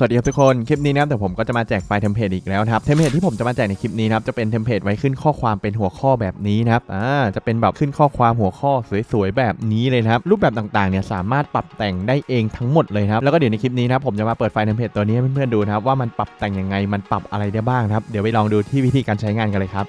สวัสดีครับทุกคน คลิปนี้นะครับผมก็จะมาแจกไฟล์เทมเพลตอีกแล้วครับ เทมเพลตที่ผมจะมาแจกในคลิปนี้นะครับ จะเป็นเทมเพลตไว้ขึ้นข้อความเป็นหัวข้อแบบนี้นะครับ อ่า จะเป็นแบบขึ้นข้อความหัวข้อสวยๆแบบนี้เลยครับ รูปแบบต่างๆเนี่ยสามารถปรับแต่งได้เองทั้งหมดเลยครับ แล้วก็เดี๋ยวในคลิปนี้นะครับผมจะมาเปิดไฟล์เทมเพลตตัวนี้ให้เพื่อนๆดูนะครับว่ามันปรับแต่งยังไง มันปรับอะไรได้บ้างครับ เดี๋ยวไปลองดูที่วิธีการใช้งานกันเลยครับ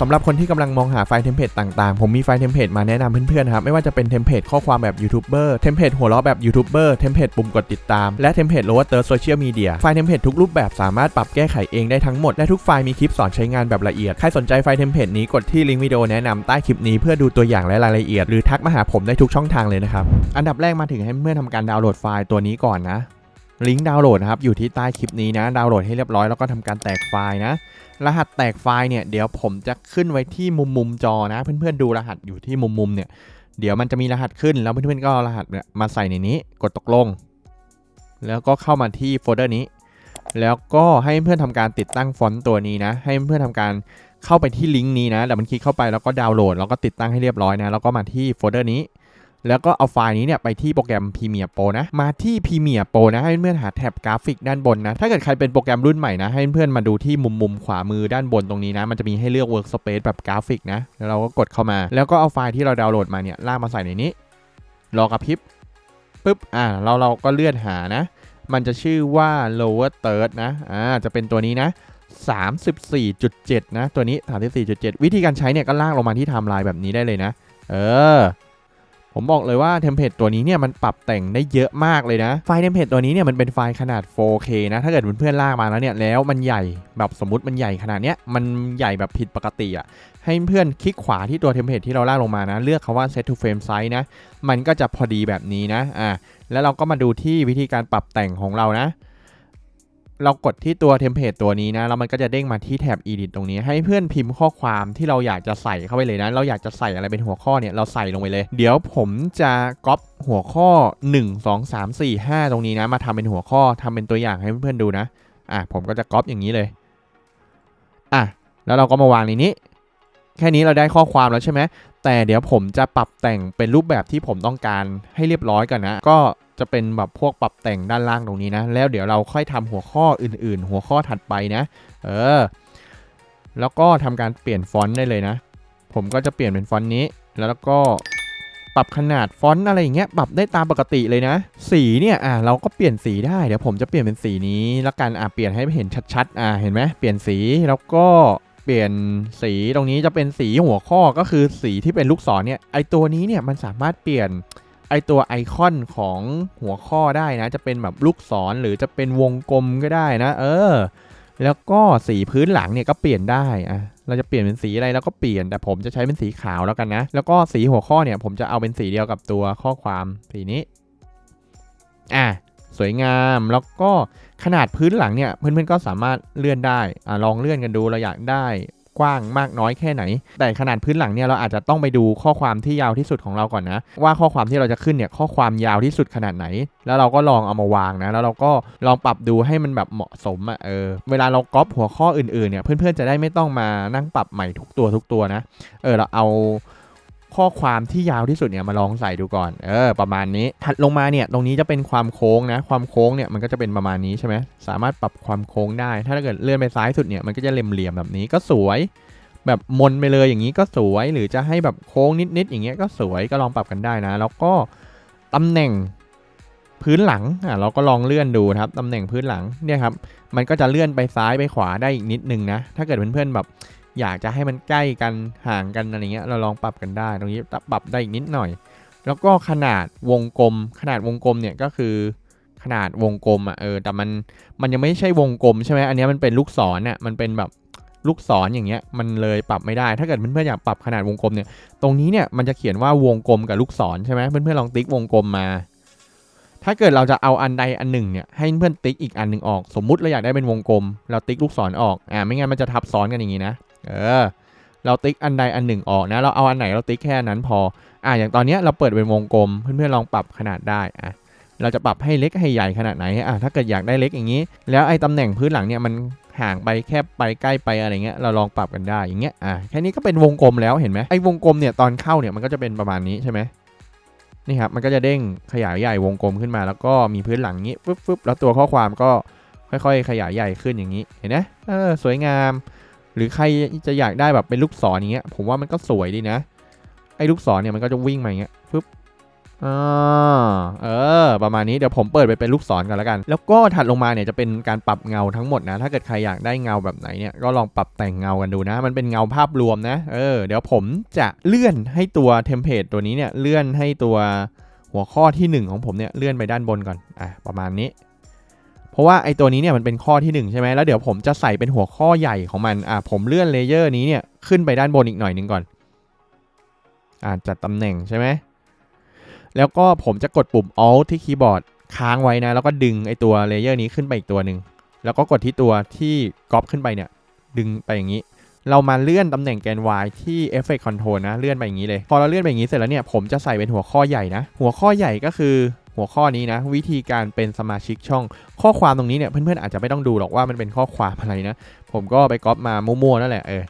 สำหรับคนที่กำลังมองหาไฟล์เทมเพลตต่างๆ ผมมีไฟล์เทมเพลตมาแนะนำเพื่อนๆครับ ไม่ว่าจะเป็นเทมเพลตข้อความแบบยูทูบเบอร์เทมเพลตหัวเราะแบบยูทูบเบอร์เทมเพลตปุ่มกดติดตาม และเทมเพลตโลว์เตอร์โซเชียลมีเดียไฟล์เทมเพลตทุกรูปแบบสามารถปรับแก้ไขเองได้ทั้งหมด และทุกไฟล์มีคลิปสอนใช้งานแบบละเอียด ใครสนใจไฟล์เทมเพลตนี้กดที่ลิงก์วิดีโอแนะนำใต้คลิปนี้เพื่อดูตัวอย่างและรายละเอียด หรือทักมาหาผมได้ทุกช่องทางเลยนะครับอันดับแรกมาถึงให้เพื่อนทำการดาวน์โหลดไฟล์ตัวนี้ก่อนนะลิงก์ดาวน์โหลดนะครับอยู่ที่ใต้คลิปนี้นะดาวน์โหลดให้เรียบร้อยแล้วก็ทำการแตกไฟล์นะ รหัสแตกไฟล์เนี่ยเดี๋ยวผมจะขึ้นไว้ที่มุมมุมจอนะ เพื่อนๆดูรหัสอยู่ที่มุมมุมเนี่ยเดี๋ยวมันจะมีรหัสขึ้นแล้วเพื่อนๆก็เอารหัสเนี่ยมาใส่ในนี้กดตกลง แล้วก็เข้ามาที่โฟลเดอร์นี้ แล้วก็ให้เพื่อนทำการติดตั้งฟอนต์ตัวนี้นะ ให้เพื่อนทำการเข้าไปที่ลิงก์นี้นะแต่มันคลิกเข้าไปแล้วก็ดาวน์โหลดแล้วก็ติดตั้งให้เรียบร้อยนะแล้วก็มาที่โฟลเดอร์นี้ แล้วก็เอาไฟล์นี้เนี่ยไปที่โปรแกรม Premiere Pro นะ มาที่ Premiere Pro นะ ให้เพื่อนๆหาแท็บกราฟิกด้านบนนะ ถ้าเกิดใครเป็นโปรแกรมรุ่นใหม่นะ ให้เพื่อนๆมาดูที่มุมมุมขวามือด้านบนตรงนี้นะ มันจะมีให้เลือก Workspace แบบกราฟิกนะ แล้วเราก็กดเข้ามา แล้วก็เอาไฟล์ที่เราดาวน์โหลดมาเนี่ยลากมาใส่ในนี้ รอกระพริบปุ๊บ อ่า เราเราก็เลื่อนหานะ มันจะชื่อว่า lower third นะ อ่า จะเป็นตัวนี้นะ34.7 นะ ตัวนี้ 34.7 วิธีการใช้เนี่ยก็ลากลงมาที่ไทม์ไลน์แบบนี้ได้เลยนะ เออ ผมบอกเลยว่าเทมเพลตตัวนี้เนี่ยมันปรับแต่งได้เยอะมากเลยนะ ไฟล์เทมเพลตตัวนี้เนี่ยมันเป็นไฟล์ขนาด 4K นะ ถ้าเกิดเพื่อนๆลากมาแล้วเนี่ย แล้วมันใหญ่แบบสมมติมันใหญ่ขนาดเนี้ย มันใหญ่แบบผิดปกติอะ่ะ ให้เพื่อนคลิกขวาที่ตัวเทมเพลตที่เราลากลงมานะ เลือกคาว่า set to frame size นะ มันก็จะพอดีแบบนี้นะ อ่า แล้วเราก็มาดูที่วิธีการปรับแต่งของเรานะ เรากดที่ตัวเทมเพลตตัวนี้นะแล้วมันก็จะเด้งมาที่แท็บ edit ตรงนี้ ให้เพื่อนพิมพ์ข้อความที่เราอยากจะใส่เข้าไปเลยนะ เราอยากจะใส่อะไรเป็นหัวข้อเนี่ย เราใส่ลงไปเลย เดี๋ยวผมจะก๊อปหัวข้อ 1 2 3 4 5 ตรงนี้นะ มาทำเป็นหัวข้อทำเป็นตัวอย่างให้เพื่อนๆดูนะ อะผมก็จะก๊อปอย่างนี้เลย อะแล้วเราก็มาวางในนี้ แค่นี้เราได้ข้อความแล้วใช่ไหมแต่เดี๋ยวผมจะปรับแต่งเป็นรูปแบบที่ผมต้องการให้เรียบร้อยก่อนนะ ก็ จะเป็นแบบพวกปรับแต่งด้านล่างตรงนี้นะ แล้วเดี๋ยวเราค่อยทำหัวข้ออื่นๆ หัวข้อถัดไปนะ เออ แล้วก็ทำการเปลี่ยนฟอนต์ได้เลยนะ ผมก็จะเปลี่ยนเป็นฟอนต์นี้ แล้วก็ปรับขนาดฟอนต์อะไรอย่างเงี้ยปรับได้ตามปกติเลยนะ สีเนี่ยอะเราก็เปลี่ยนสีได้เดี๋ยวผมจะเปลี่ยนเป็นสีนี้แล้วกันอะเปลี่ยนให้เห็นชัดๆอะเห็นไหมเปลี่ยนสีแล้วก็เปลี่ยนสีตรงนี้จะเป็นสีหัวข้อก็คือสีที่เป็นลูกศรเนี่ยไอตัวนี้เนี่ยมันสามารถเปลี่ยน อตัวไอคอนของหัวข้อได้นะ จะเป็นแบบลูกศรหรือจะเป็นวงกลมก็ได้นะ เออ แล้วก็สีพื้นหลังเนี่ยก็เปลี่ยนได้อะเราจะเปลี่ยนเป็นสีอะไรเราก็เปลี่ยนแต่ผมจะใช้เป็นสีขาวแล้วกันนะ แล้วก็สีหัวข้อเนี่ยผมจะเอาเป็นสีเดียวกับตัวข้อความสีนี้อะสวยงามแล้วก็ขนาดพื้นหลังเนี่ยเพื่อนๆก็สามารถเลื่อนได้อะลองเลื่อนกันดูเราอยากได้ กว้างมากน้อยแค่ไหน แต่ขนาดพื้นหลังเนี่ยเราอาจจะต้องไปดูข้อความที่ยาวที่สุดของเราก่อนนะ ว่าข้อความที่เราจะขึ้นเนี่ยข้อความยาวที่สุดขนาดไหน แล้วเราก็ลองเอามาวางนะ แล้วเราก็ลองปรับดูให้มันแบบเหมาะสมอะ่ะเออเวลาเราก๊อปหัวข้ออื่นๆเนี่ยเพื่อนๆจะได้ไม่ต้องมานั่งปรับใหม่ทุกตัวทุกตัวนะเออเราเอา ข้อความที่ยาวที่สุดเนี่ยมาลองใส่ดูก่อน เออ ประมาณนี้ ถัดลงมาเนี่ย ตรงนี้จะเป็นความโค้งนะ ความโค้งเนี่ยมันก็จะเป็นประมาณนี้ใช่ไหมสามารถปรับความโค้งได้ ถ้าเกิดเลื่อนไปซ้ายสุดเนี่ย มันก็จะเหลี่ยมๆแบบนี้ก็สวย แบบมนไปเลยอย่างนี้ก็สวย หรือจะให้แบบโค้งนิดๆอย่างเงี้ยก็สวย ก็ลองปรับกันได้นะ แล้วก็ตำแหน่งพื้นหลัง อะเราก็ลองเลื่อนดูครับ ตำแหน่งพื้นหลังเนี่ยครับ มันก็จะเลื่อนไปซ้ายไปขวาได้อีกนิดนึงนะ ถ้าเกิดเพื่อนๆแบบ อยากจะให้มันใกล้กันห่างกันอะไรเงี้ยเราลองปรับกันได้ตรงนี้ปรับได้อีกนิดหน่อย แล้วก็ขนาดวงกลม ขนาดวงกลมเนี่ยก็คือขนาดวงกลมอะเออแต่มันมันยังไม่ใช่วงกลมใช่ไหมอันนี้มันเป็นลูกศรน่ะมันเป็นแบบลูกศรอย่างเงี้ยมันเลยปรับไม่ได้ถ้าเกิดเพื่อนๆอยากปรับขนาดวงกลมเนี่ยตรงนี้เนี่ยมันจะเขียนว่าวงกลมกับลูกศรใช่ไหมเพื่อนๆลองติ๊กวงกลมมา ถ้าเกิดเราจะเอาอันใดอันหนึ่งเนี่ยให้เพื่อนติ๊กอีกอันหนึ่งออก สมมุติเราอยากได้เป็นวงกลม เราติ๊กลูกศรออกอ่าไม่งั้นมันจะทับซ้อนกันอย่างนี้นะ เออเราติ๊กอันใดอันหนึ่งออกนะ เราเอาอันไหนเราติ๊กแค่นั้นพอ อ่าอย่างตอนเนี้ยเราเปิดเป็นวงกลม เพื่อนๆลองปรับขนาดได้อะเราจะปรับให้เล็กให้ใหญ่ขนาดไหนอะถ้าเกิดอยากได้เล็กอย่างนี้ แล้วไอ้ตำแหน่งพื้นหลังเนี่ยมันห่างไปแคบไปใกล้ไปอะไรเงี้ยเราลองปรับกันได้อย่างเงี้ยอะแค่นี้ก็เป็นวงกลมแล้วเห็นไหมไอ้วงกลมเนี่ยตอนเข้าเนี่ยมันก็จะเป็นประมาณนี้ใช่ไหมนี่ครับมันก็จะเด้งขยายใหญ่วงกลมขึ้นมา แล้วก็มีพื้นหลังนี้ปึ๊บปึ๊บแล้วตัวข้อความก็ค่อยๆ ขยายใหญ่ขึ้นอย่างนี้เห็นไหมเออสวยงาม หรือใครจะอยากได้แบบเป็นลูกศรอย่างเงี้ย ผมว่ามันก็สวยดีนะ ไอ้ลูกศรเนี่ยมันก็จะวิ่งมาอย่างเงี้ยปึ๊บอ่าเออ ประมาณนี้เดี๋ยวผมเปิดไปเป็นลูกศรกันแล้วกัน แล้วก็ถัดลงมาเนี่ยจะเป็นการปรับเงาทั้งหมดนะ ถ้าเกิดใครอยากได้เงาแบบไหนเนี่ยก็ลองปรับแต่งเงากันดูนะ มันเป็นเงาภาพรวมนะ เออ เดี๋ยวผมจะเลื่อนให้ตัวเทมเพลตตัวนี้เนี่ยเลื่อนให้ตัวหัวข้อที่ 1 ของผมเนี่ยเลื่อนไปด้านบนก่อน อะ ประมาณนี้ เพราะว่าไอ้ตัวนี้เนี่ยมันเป็นข้อที่ 1 ใช่ไหมแล้วเดี๋ยวผมจะใส่เป็นหัวข้อใหญ่ของมันอะผมเลื่อนเลเยอร์นี้เนี่ยขึ้นไปด้านบนอีกหน่อยหนึงก่อนอ่าจัดตำแหน่งใช่ไหมแล้วก็ผมจะกดปุ่ม Alt ที่คีย์บอร์ดค้างไว้นะ แล้วก็ดึงไอ้ตัวเลเยอร์นี้ขึ้นไปอีกตัวหนึ่งแล้วก็กดที่ตัวที่ก๊อปขึ้นไปเนี่ย ดึงไปอย่างนี้ เรามาเลื่อนตำแหน่งแกน Y ที่ Effect Control นะ เลื่อนไปอย่างนี้เลย พอเราเลื่อนไปอย่างนี้เสร็จแล้วเนี่ย ผมจะใส่เป็นหัวข้อใหญ่นะ หัวข้อใหญ่ก็คือ หัวข้อนี้นะ วิธีการเป็นสมาชิกช่อง ข้อความตรงนี้เนี่ยเพื่อนๆอาจจะไม่ต้องดูหรอกว่ามันเป็นข้อความอะไรนะ ผมก็ไปก๊อปมามั่วๆนั่นแหละเออ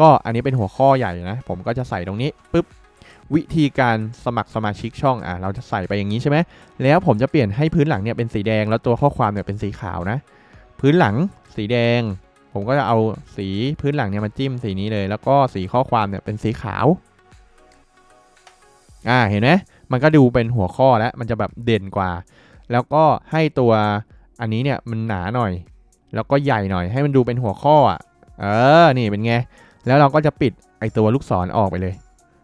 ก็อันนี้เป็นหัวข้อใหญ่นะ ผมก็จะใส่ตรงนี้ปุ๊บวิธีการสมัครสมาชิกช่องอะเราจะใส่ไปอย่างนี้ใช่ไหมแล้วผมจะเปลี่ยนให้พื้นหลังเนี่ยเป็นสีแดงแล้วตัวข้อความเนี่ยเป็นสีขาวนะ พื้นหลังสีแดง ผมก็จะเอาสีพื้นหลังเนี่ยมาจิ้มสีนี้เลย แล้วก็สีข้อความเนี่ยเป็นสีขาวอ่าเห็นไหม มันก็ดูเป็นหัวข้อแล้วมันจะแบบเด่นกว่า แล้วก็ให้ตัวอันนี้เนี่ยมันหนาหน่อย แล้วก็ใหญ่หน่อย ให้มันดูเป็นหัวข้ออะเออนี่เป็นไงแล้วเราก็จะปิดไอตัวลูกศรออกไปเลย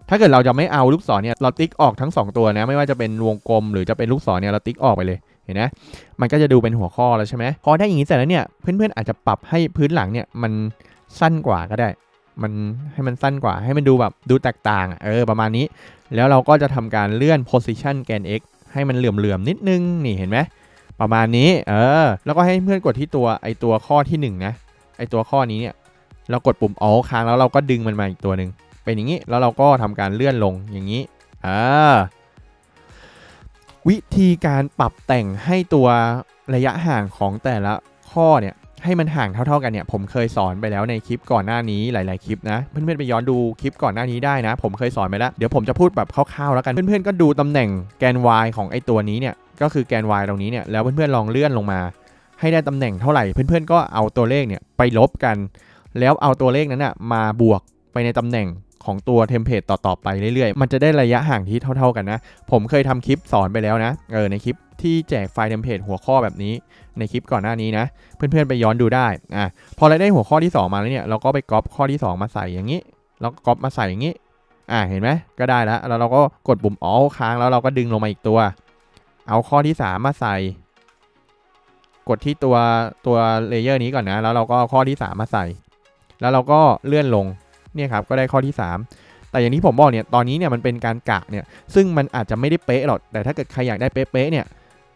ถ้าเกิดเราจะไม่เอาลูกศรเนี่ยเราติ๊กออกทั้ง 2 ตัวนะไม่ว่าจะเป็นวงกลมหรือจะเป็นลูกศรเนี่ยเราติ๊กออกไปเลยเห็นไหมมันก็จะดูเป็นหัวข้อแล้วใช่ไหมพอได้อย่างนี้เสร็จแล้วเนี่ยเพื่อนๆอาจจะปรับให้พื้นหลังเนี่ยมันสั้นกว่าก็ได้ มันให้มันสั้นกว่า ให้มันดูแบบดูแตกต่างเออประมาณนี้ แล้วเราก็จะทำการเลื่อน position แกน x ให้มันเหลื่อมๆนิดนึงนี่เห็นไหมประมาณนี้เออแล้วก็ให้เพื่อนกดที่ตัวไอตัวข้อที่1นะไอตัวข้อนี้เนี่ยเรากดปุ่ม alt ค้างแล้วเราก็ดึงมันมาอีกตัวหนึ่งเป็นอย่างนี้แล้วเราก็ทำการเลื่อนลงอย่างนี้อ่าวิธีการปรับแต่งให้ตัวระยะห่างของแต่ละข้อเนี่ย ให้มันห่างเท่าๆกันเนี่ยผมเคยสอนไปแล้วในคลิปก่อนหน้านี้หลายๆคลิปนะเพื่อนๆไปย้อนดูคลิปก่อนหน้านี้ได้นะ ผมเคยสอนไปแล้วเดี๋ยวผมจะพูดแบบคร่าวๆแล้วกันเพื่อนๆก็ดูตำแหน่งแกน y ของไอตัวนี้เนี่ยก็คือแกน y ตรงนี้เนี่ยแล้วเพื่อนๆลองเลื่อนลงมา ให้ได้ตำแหน่งเท่าไหร่เพื่อนๆก็เอาตัวเลขเนี่ยไปลบกัน แล้วเอาตัวเลขนั้นนะมาบวกไปในตำแหน่งของตัวเทมเพลตต่อๆไปเรื่อยๆ มันจะได้ระยะห่างที่เท่า ๆกันนะ ผมเคยทำคลิปสอนไปแล้วนะ เออในคลิปที่แจกไฟล์เทมเพลตหัวข้อแบบนี้ ในคลิปก่อนหน้านี้นะ เพื่อนๆไปย้อนดูได้อะพอเราได้หัวข้อที่ 2 มาแล้วเนี่ยเราก็ไปก๊อปข้อที่ 2 มาใส่อย่างนี้แล้วก็ก๊อปมาใส่อย่างนี้อะเห็นไหมก็ได้แล้วแล้วเราก็กดปุ่ม alt ค้างแล้วเราก็ดึงลงมาอีกตัว เอาข้อที่ 3 มาใส่ กดที่ตัวตัวเลเยอร์นี้ก่อนนะ แล้วเราก็ข้อที่ 3 มาใส่ แล้วเราก็เลื่อนลงเนี่ยครับก็ได้ข้อที่ 3 แต่อย่างที่ผมบอกเนี่ยตอนนี้เนี่ยมันเป็นการกะเนี่ยซึ่งมันอาจจะไม่ได้เป๊ะหรอกแต่ถ้าเกิดใครอยากได้เป๊ะๆเนี่ย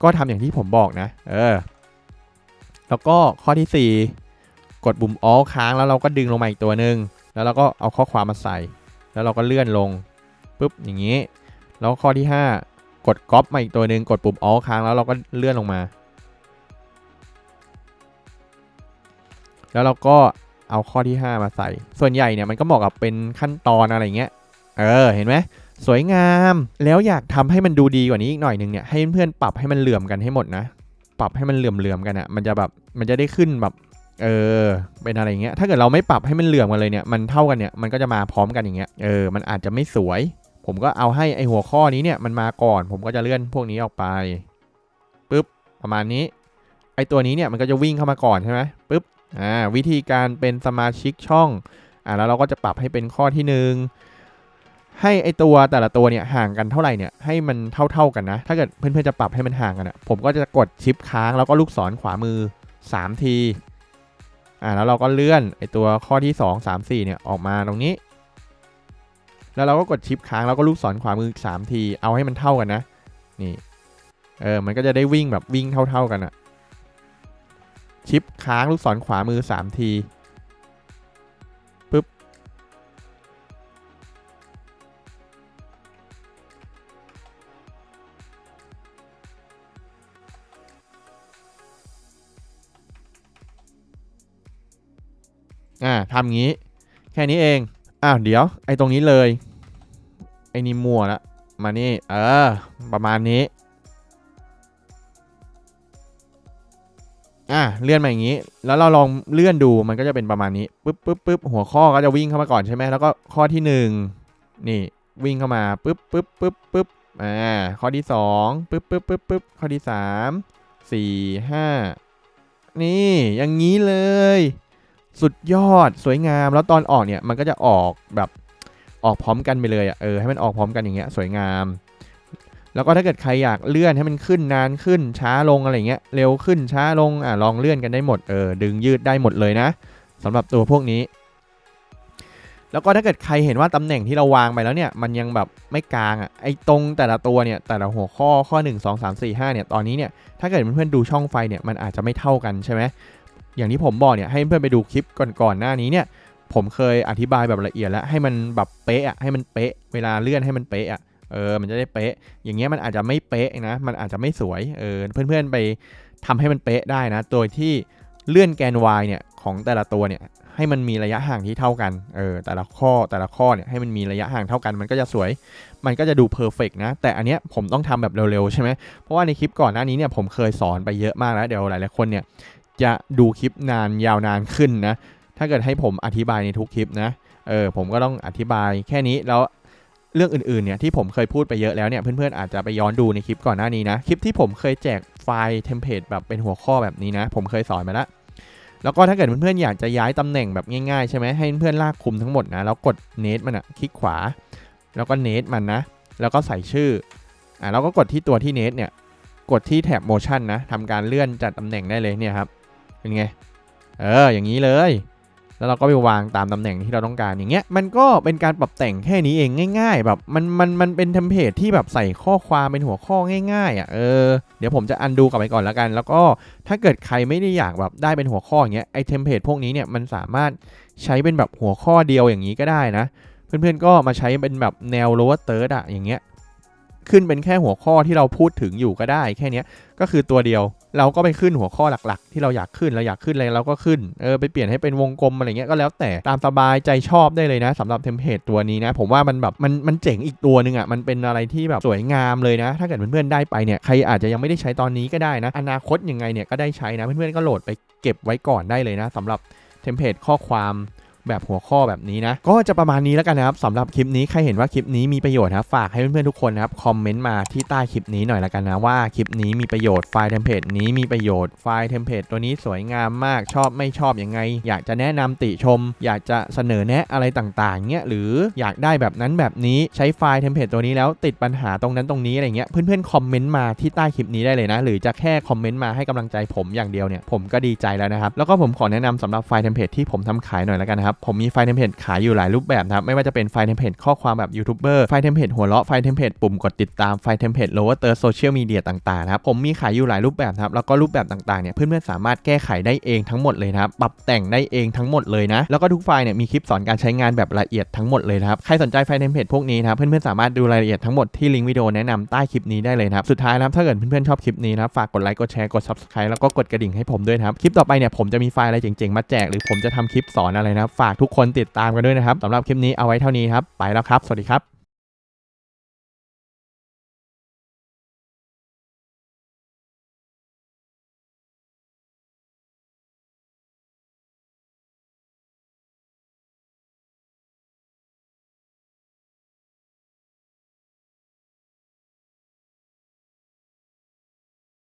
ก็ทำอย่างที่ผมบอกนะ เออ แล้วก็ข้อที่ 4 กดปุ่ม alt ค้างแล้วเราก็ดึงลงมาอีกตัวหนึ่งแล้วเราก็เอาข้อความมาใส่ แล้วเราก็เลื่อนลงปุ๊บอย่างนี้ แล้วข้อที่ 5 กดก๊อปมาอีกตัวหนึ่งกดปุ่ม alt ค้างแล้วเราก็เลื่อนลงมา แล้วเราก็เอาข้อที่ 5 มาใส่ ส่วนใหญ่เนี่ยมันก็เหมาะกับเป็นขั้นตอนอะไรเงี้ย เออ เห็นไหม สวยงาม แล้วอยากทำให้มันดูดีกว่านี้อีกหน่อยนึงเนี่ย ให้เพื่อนๆปรับให้มันเหลื่อมกันให้หมดนะ ปรับให้มันเหลื่อมๆกันอะ่ะมันจะแบบมันจะได้ขึ้นแบบเออเป็นอะไรเงี้ยถ้าเกิดเราไม่ปรับให้มันเหลื่อมกันเลยเนี่ยมันเท่ากันเนี่ยมันก็จะมาพร้อมกันอย่างเงี้ยเออมันอาจจะไม่สวย ผมก็เอาให้ไอหัวข้อนี้เนี่ยมันมาก่อน ผมก็จะเลื่อนพวกนี้ออกไปปึ๊บประมาณนี้ ไอตัวนี้เนี่ยมันก็จะวิ่งเข้ามาก่อนใช่ไหมปึ๊บอ่าวิธีการเป็นสมาชิกช่องอ่าแล้วเราก็จะปรับให้เป็นข้อที่หนึ่ง ให้ไอตัวแต่ละตัวเนี่ยห่างกันเท่าไหร่เนี่ยให้มันเท่า ๆกันนะ ถ้าเกิดเพื่อนๆจะปรับให้มันห่างกันอะผมก็จะกดชิปค้างแล้วก็ลูกศรขวามือ 3 ทีอ่าแล้วเราก็เลื่อนไอตัวข้อที่ 2 3 4เนี่ยออกมาตรงนี้ แล้วเราก็กดชิปค้างแล้วก็ลูกศรขวามือ3ทีเอาให้มันเท่ากันนะนี่เออมันก็จะได้วิ่งแบบวิ่งเท่า ๆกันอะชิปค้างลูกศรขวามือ 3 ที ทำงี้ แค่นี้เอง อ้าวเดี๋ยว ไอ้ตรงนี้เลย ไอ้นี่มั่วละ มานี่ เออ ประมาณนี้ อะเลื่อนมาอย่างนี้ แล้วเราลองเลื่อนดู มันก็จะเป็นประมาณนี้ ปึ๊บปึ๊บปึ๊บหัวข้อก็จะวิ่งเข้ามาก่อนใช่ไหม แล้วก็ข้อที่หนึ่งนี่ วิ่งเข้ามา ปึ๊บปึ๊บปึ๊บปึ๊บอ่า ข้อที่สองปึ๊บปึ๊บปึ๊บปึ๊บข้อที่สามสี่ห้านี่ อย่างนี้เลย สุดยอดสวยงาม แล้วตอนออกเนี่ยมันก็จะออกแบบออกพร้อมกันไปเลยอะเออให้มันออกพร้อมกันอย่างเงี้ยสวยงาม แล้วก็ถ้าเกิดใครอยากเลื่อนให้มันขึ้นนานขึ้นช้าลงอะไรเงี้ยเร็วขึ้นช้าลงอะลองเลื่อนกันได้หมดเออดึงยืดได้หมดเลยนะสำหรับตัวพวกนี้ แล้วก็ถ้าเกิดใครเห็นว่าตำแหน่งที่เราวางไปแล้วเนี่ยมันยังแบบไม่กลางอะไอ้ตรงแต่ละตัวเนี่ยแต่ละหัวข้อข้อ 1 2 3 4 5เนี่ยตอนนี้เนี่ยถ้าเกิดเพื่อนๆดูช่องไฟเนี่ยมันอาจจะไม่เท่ากันใช่ไหม อย่างที่ผมบอกเนี่ยให้เพื่อนไปดูคลิปก่อนๆหน้านี้เนี่ยผมเคยอธิบายแบบละเอียดแล้วให้มันแบบเป๊ะอะให้มันเป๊ะ เวลาเลื่อนให้มันเป๊ะอะเออมันจะได้เป๊ะ อย่างเงี้ยมันอาจจะไม่เป๊ะนะ มันอาจจะไม่สวย เออ เพื่อนๆไปทำให้มันเป๊ะได้นะ โดยที่เลื่อนแกน y เนี่ยของแต่ละตัวเนี่ยให้มันมีระยะห่างที่เท่ากัน เออ แต่ละข้อแต่ละข้อเนี่ยให้มันมีระยะห่างเท่ากัน มันก็จะสวย มันก็จะดูเพอร์เฟกนะ แต่อันเนี้ยผมต้องทำแบบเร็วๆใช่ไหมเพราะว่าในคลิปก่อนหน้านี้เนี่ยผมเคยสอนไปเยอะมากแล้ว เดี๋ยวหลายๆคนเนี่ย จะดูคลิปนานยาวนานขึ้นนะ ถ้าเกิดให้ผมอธิบายในทุกคลิปนะ เออผมก็ต้องอธิบายแค่นี้แล้วเรื่องอื่นๆเนี่ยที่ผมเคยพูดไปเยอะแล้วเนี่ยเพื่อนๆอาจจะไปย้อนดูในคลิปก่อนหน้านี้นะ คลิปที่ผมเคยแจกไฟล์เทมเพลตแบบเป็นหัวข้อแบบนี้นะ ผมเคยสอนมาแล้วแล้วก็ถ้าเกิดเพื่อนๆอยากจะย้ายตำแหน่งแบบง่ายๆใช่ไหมให้เพื่อนๆลากคุมทั้งหมดนะแล้วกดเนทมันอะคลิกขวา แล้วก็เนทมันนะ แล้วก็ใส่ชื่ออ่าแล้วก็กดที่ตัวที่เนทเนี่ยกดที่แท็บโมชั่นนะทำการเลื่อนจัดตำแหน่งได้เลยเนี่ยครับ เป็นไง เออ อย่างนี้เลย แล้วเราก็ไปวางตามตำแหน่งที่เราต้องการอย่างเงี้ย มันก็เป็นการปรับแต่งแค่นี้เองง่าย ๆ แบบมันมันมันเป็นเทมเพลตที่แบบใส่ข้อความเป็นหัวข้อง่ายๆอะ เออ เดี๋ยวผมจะอันดูกลับไปก่อนแล้วกัน แล้วก็ถ้าเกิดใครไม่ได้อยากแบบได้เป็นหัวข้ออย่างเงี้ย ไอเทมเพลตพวกนี้เนี่ยมันสามารถใช้เป็นแบบหัวข้อเดียวอย่างนี้ก็ได้นะ เพื่อนๆก็มาใช้เป็นแบบแนว lower third อะอย่างเงี้ย ขึ้นเป็นแค่หัวข้อที่เราพูดถึงอยู่ก็ได้แค่นี้ก็คือตัวเดียว เราก็ไปขึ้นหัวข้อหลักๆ ที่เราอยากขึ้นเราอยากขึ้นอะไรเราก็ขึ้นเออไปเปลี่ยนให้เป็นวงกลมอะไรเงี้ยก็แล้วแต่ตามสบายใจชอบได้เลยนะสำหรับเทมเพลตตัวนี้นะ ผมว่ามันแบบมันมันเจ๋งอีกตัวหนึ่งอะมันเป็นอะไรที่แบบสวยงามเลยนะ ถ้าเกิดเพื่อนๆได้ไปเนี่ยใครอาจจะยังไม่ได้ใช้ตอนนี้ก็ได้นะ อนาคตยังไงเนี่ยก็ได้ใช้นะเพื่อนๆก็โหลดไปเก็บไว้ก่อนได้เลยนะสำหรับเทมเพลตข้อความ แบบหัวข้อแบบนี้นะ ก็จะประมาณนี้แล้วกันนะครับสำหรับคลิปนี้ใครเห็นว่าคลิปนี้มีประโยชน์นะฝากให้เพื่อนๆทุกคนนะครับคอมเมนต์มาที่ใต้คลิปนี้หน่อยละกันนะว่าคลิปนี้มีประโยชน์ไฟล์เทมเพลตนี้มีประโยชน์ไฟล์เทมเพลตตัวนี้สวยงามมากชอบไม่ชอบยังไง อยากจะแนะนำติชม อยากจะเสนอแนะอะไรต่างๆเงี้ยหรืออยากได้แบบนั้นแบบนี้ใช้ไฟล์เทมเพลตตัวนี้แล้วติดปัญหาตรงนั้นตรงนี้อะไรเงี้ยเพื่อนๆคอมเมนต์มาที่ใต้คลิปนี้ได้เลยนะ หรือจะแค่คอมเมนต์มาให้กำลังใจผมอย่างเดียวเนี่ยผมก็ดีใจแล้วนะครับแล้วก็ผมขอแนะนำสำหรับไฟล์เทมเพลตที่ผมทำขายหน่อยละกันนะครับผมมีไฟล์เทมเพลตขายอยู่หลายรูปแบบนะครับไม่ว่าจะเป็นไฟล์เทมเพลตข้อความแบบยูทูบเบอร์ไฟล์เทมเพลตหัวเราะไฟล์เทมเพลตปุ่มกดติดตามไฟล์เทมเพลตโลว์เตอร์โซเชียลมีเดียต่างๆนะครับผมมีขายอยู่หลายรูปแบบนะครับแล้วก็รูปแบบต่างๆเนี่ยเพื่อนๆสามารถแก้ไขได้เองทั้งหมดเลยนะครับปรับแต่งได้เองทั้งหมดเลยนะแล้วก็ทุกไฟล์เนี่ยมีคลิปสอนการใช้งานแบบละเอียดทั้งหมดเลยนะครับใครสนใจไฟล์เทมเพลตพวกนี้นะครับเพื่อนๆสามารถดูรายละเอียดทั้งหมดที่ลิงก์วิดีโอแนะนำใต้คลิปนี้ได้เลยนะครับสุดท้ายนะครับถ้าเกิดเพื่อนๆชอบคลิปนี้นะฝากกดไลค์กดแชร์กด subscribe แล้วก็กดกระดิ่งให้ผมด้วยนะครับคลิปต่อไปเนี่ยผมจะมีไฟล์อะไรเจ๋งๆมาแจกหรือผมจะทำคลิปสอนอะไรนะครับฝากทุกคนติดตามกันด้วยนะครับสำหรับคลิปนี้เอาไว้เท่านี้ครับ ไปแล้วครับ สวัสดีครับ